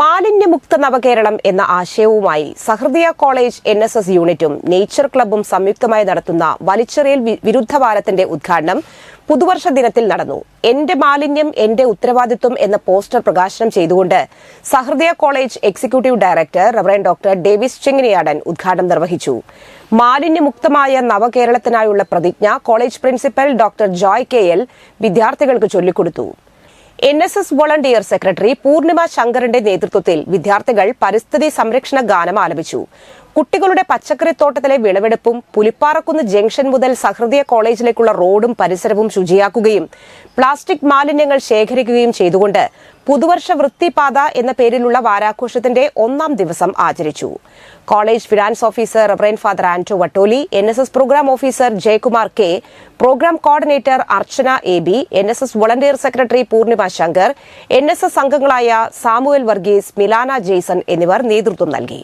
മാലിന്യമുക്ത നവകേരളം എന്ന ആശയവുമായി Sahrudaya college N S S യൂണിറ്റും നേച്ചർ ക്ലബ്ബും സംയുക്തമായി നടത്തുന്ന വലിച്ചെറിയൽ വിരുദ്ധ വാരത്തിന്റെ ഉദ്ഘാടനം പുതുവർഷ ദിനത്തിൽ നടന്നു. എന്റെ മാലിന്യം എന്റെ ഉത്തരവാദിത്വം എന്ന പോസ്റ്റർ പ്രകാശനം ചെയ്തുകൊണ്ട് Sahrudaya college executive director reverend doctor Davis Chenginiyadan ഉദ്ഘാടനം നിർവഹിച്ചു. മാലിന്യമുക്തമായ നവകേരളത്തിനായുള്ള പ്രതിജ്ഞ college principal doctor Joy K L വിദ്യാർത്ഥികൾക്ക് ചൊല്ലിക്കൊടുത്തു. N S S volunteer secretary Purnima ശങ്കറിന്റെ നേതൃത്വത്തിൽ വിദ്യാർത്ഥികൾ പരിസ്ഥിതി സംരക്ഷണ ഗാനം ആലപിച്ചു. കുട്ടികളുടെ പച്ചക്കറിത്തോട്ടത്തിലെ വിളവെടുപ്പും പുലിപ്പാറക്കുന്ന് ജംഗ്ഷൻ മുതൽ സഹൃദയ കോളേജിലേക്കുള്ള റോഡും പരിസരവും ശുചിയാക്കുകയും പ്ലാസ്റ്റിക് മാലിന്യങ്ങൾ ശേഖരിക്കുകയും ചെയ്തുകൊണ്ട് പുതുവർഷ വൃത്തിപാത എന്ന പേരിലുള്ള വാരാഘോഷത്തിന്റെ ഒന്നാം ദിവസം ആചരിച്ചു. College finance officer റബ്രൈൻ father Anto Vattoli N S S programme officer Jayakumar K programme coordinator Archana A B N S S volunteer secretary Purnima Shankar N S S അംഗങ്ങളായ സാമുവൽ വർഗീസ് മിലാന ജെയ്സൺ എന്നിവർ നേതൃത്വം നൽകി.